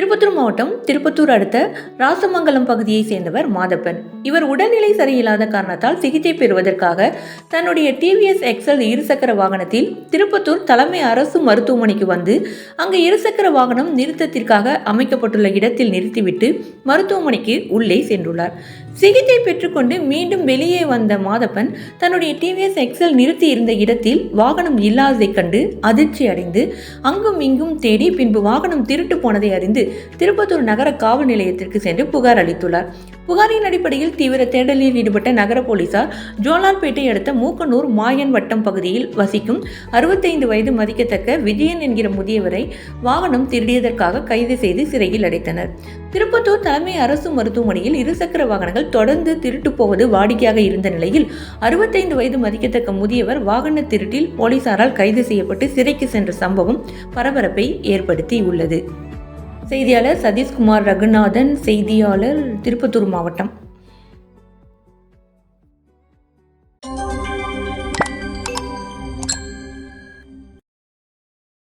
திருப்பத்தூர் மாவட்டம் திருப்பத்தூர் அடுத்த ராசமங்கலம் பகுதியை சேர்ந்தவர் மாதப்பன். இவர் உடல்நிலை சரியில்லாத காரணத்தால் சிகிச்சை பெறுவதற்காக தன்னுடைய டிவிஎஸ் எக்ஸல் இருசக்கர வாகனத்தில் திருப்பத்தூர் தலைமை அரசு மருத்துவமனைக்கு வந்து அங்கு இருசக்கர வாகனம் நிறுத்தத்திற்காக அமைக்கப்பட்டுள்ள இடத்தில் நிறுத்திவிட்டு மருத்துவமனைக்கு உள்ளே சென்றுள்ளார். சிகிச்சை பெற்றுக்கொண்டு மீண்டும் வெளியே வந்த மாதப்பன் தன்னுடைய டிவிஎஸ் எக்ஸல் நிறுத்தி இருந்த இடத்தில் வாகனம் இல்லாததைக் கண்டு அதிர்ச்சி அடைந்து அங்கும் இங்கும் தேடி பின்பு வாகனம் திருட்டு போனதை அறிந்து திருப்பத்தூர் நகர காவல் நிலையத்திற்கு சென்று புகார் அளித்துள்ளார். புகாரின் அடிப்படையில் தீவிர தேடலில் ஈடுபட்ட நகர போலீசார் ஜோலார்பேட்டை அடுத்த மூக்கனூர் மாயன் வட்டம் பகுதியில் வசிக்கும் அறுபத்தைந்து வயது மதிக்கத்தக்க விஜயன் என்கிற முதியவரை வாகனம் திருடியதற்காக கைது செய்து சிறையில் அடைத்தனர். திருப்பத்தூர் தலைமை அரசு மருத்துவமனையில் இருசக்கர வாகனங்கள் தொடர்ந்து திருட்டு போவது வாடிக்கையாக இருந்த நிலையில் அறுபத்தைந்து வயது மதிக்கத்தக்க முதியவர் வாகன திருட்டில் போலீசாரால் கைது செய்யப்பட்டு சிறைக்கு சென்ற சம்பவம் பரபரப்பை ஏற்படுத்தி உள்ளது செய்தியாளர் சதீஷ்குமார் ரகுநாதன் செய்தியாளர் திருப்பத்தூர் மாவட்டம்.